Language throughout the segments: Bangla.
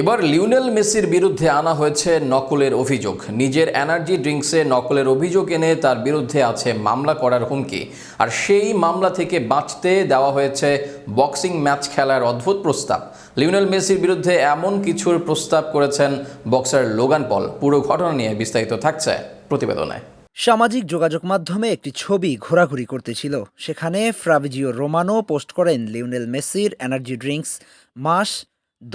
এবার লিওনেল মেসির বিরুদ্ধে আনা হয়েছে নকলের অভিযোগ। নিজের এনার্জি ড্রিঙ্কসে নকলের অভিযোগ এনে তার বিরুদ্ধে আছে মামলা করার হুমকি। আর সেই মামলা থেকে বাঁচতে দেওয়া হয়েছে বক্সিং ম্যাচ খেলার অদ্ভুত প্রস্তাব। লিওনেল মেসির বিরুদ্ধে এমন কিছুর প্রস্তাব করেছেন বক্সার লোগান পল। পুরো ঘটনা নিয়ে বিস্তারিত থাকছে প্রতিবেদনে। সামাজিক যোগাযোগ মাধ্যমে একটি ছবি ঘোরাঘুরি করতেছিল। সেখানে ফ্রাভিজিও রোমানো পোস্ট করেন লিওনেল মেসির এনার্জি ড্রিঙ্কস মাস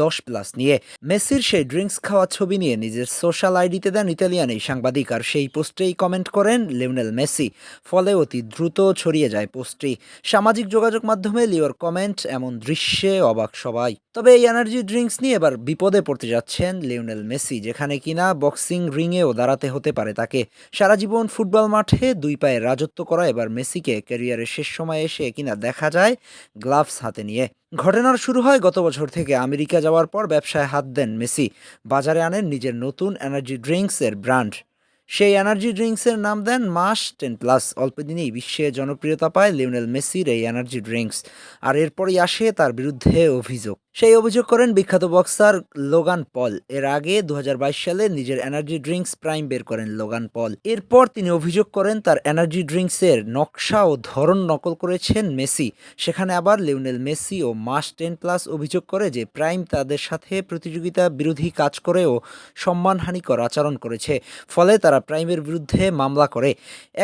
দশ প্লাস নিয়ে মেসির সেই ড্রিঙ্কস খাওয়া ছবি নিয়ে নিজের সোশ্যাল আইডিতে দেন ইতালিয়ান এই সাংবাদিক। আর সেই পোস্টেই কমেন্ট করেন লিওনেল মেসি। ফলে অতি দ্রুত ছড়িয়ে যায় পোস্টটি। সামাজিক যোগাযোগ মাধ্যমে লিওর কমেন্ট এমন দৃশ্যে অবাক সবাই। তবে এই এনার্জি ড্রিঙ্কস নিয়ে এবার বিপদে পড়তে যাচ্ছেন লিওনেল মেসি, যেখানে কিনা বক্সিং রিংয়েও দাঁড়াতে হতে পারে তাকে। সারা জীবন ফুটবল মাঠে দুই পায়ে রাজত্ব করা এবার মেসিকে ক্যারিয়ারের শেষ সময়ে এসে কিনা দেখা যায় গ্লাভস হাতে নিয়ে। ঘটনার শুরু হয় গত বছর থেকে। আমেরিকা যাওয়ার পর ব্যবসায় হাত দেন মেসি। বাজারে আনেন নিজের নতুন এনার্জি ড্রিঙ্কসের ব্র্যান্ড সেই এনার্জি ড্রিঙ্কসের নাম দেন মাস টেন প্লাস। অল্প দিনেই বিশ্বে জনপ্রিয়তা পায় লিওনেল মেসির এই এনার্জি ড্রিঙ্কস আর এরপরই আসে তার বিরুদ্ধে অভিযোগ। সেই অভিযোগ করেন বিখ্যাত বক্সার লোগান পল। এর আগে দু হাজার বাইশ সালে নিজের এনার্জি ড্রিঙ্কস প্রাইম বের করেন লোগান পল। এরপর তিনি অভিযোগ করেন তার এনার্জি ড্রিঙ্কসের নকশা ও ধরন নকল করেছেন মেসি। সেখানে আবার লিওনেল মেসি ও মাস টেন প্লাস অভিযোগ করে যে প্রাইম তাদের সাথে প্রতিযোগিতা বিরোধী কাজ করেও সম্মানহানিকর আচরণ করেছে। ফলে তারা প্রাইমের বিরুদ্ধে মামলা করে।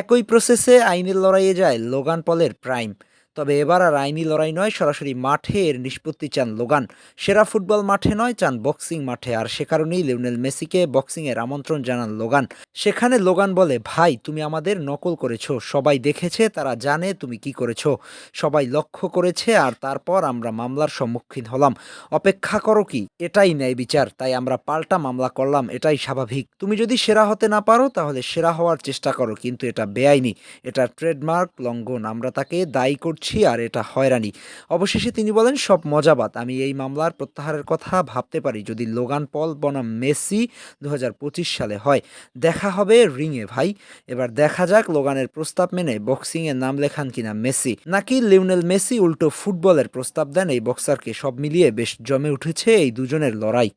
একই প্রসেসে আইনের লড়াইয়ে যায় লোগান পলের প্রাইম। তবে এবার আর আইনি লড়াই নয়, সরাসরি মাঠে এর নিষ্পত্তি চান লোগান। সেরা ফুটবল মাঠে নয়, চান বক্সিং মাঠে। আর সে কারণেই লিওনেল মেসিকে বক্সিংয়ের আমন্ত্রণ জানান লোগান। সেখানে লোগান বলে, ভাই, তুমি আমাদের নকল করেছ। সবাই দেখেছে, তারা জানে তুমি কি করেছ। সবাই লক্ষ্য করেছে, আর তারপর আমরা মামলার সম্মুখীন হলাম। অপেক্ষা করো কি, এটাই ন্যায় বিচার। তাই আমরা পাল্টা মামলা করলাম, এটাই স্বাভাবিক। তুমি যদি সেরা হতে না পারো, তাহলে সেরা হওয়ার চেষ্টা করো, কিন্তু এটা বেআইনি। এটা ট্রেডমার্ক লঙ্ঘন। আমরা তাকে দায়ী করছি আর এটা হয়রানি। অবশেষে তিনি বলেন, সব মজাবাদ আমি এই মামলার প্রত্যাহারের কথা ভাবতে পারি। যদি লোগান পল বনাম মেসি দু হাজার পঁচিশ সালে হয়, দেখা হবে রিংয়ে, ভাই। এবার দেখা যাক লোগানের প্রস্তাব মেনে বক্সিংয়ে নাম লেখান কিনা মেসি। নাকি লিওনেল মেসি উল্টো ফুটবলের প্রস্তাব দেন এই বক্সারকে? সব মিলিয়ে বেশ জমে উঠেছে এই দুজনের লড়াই।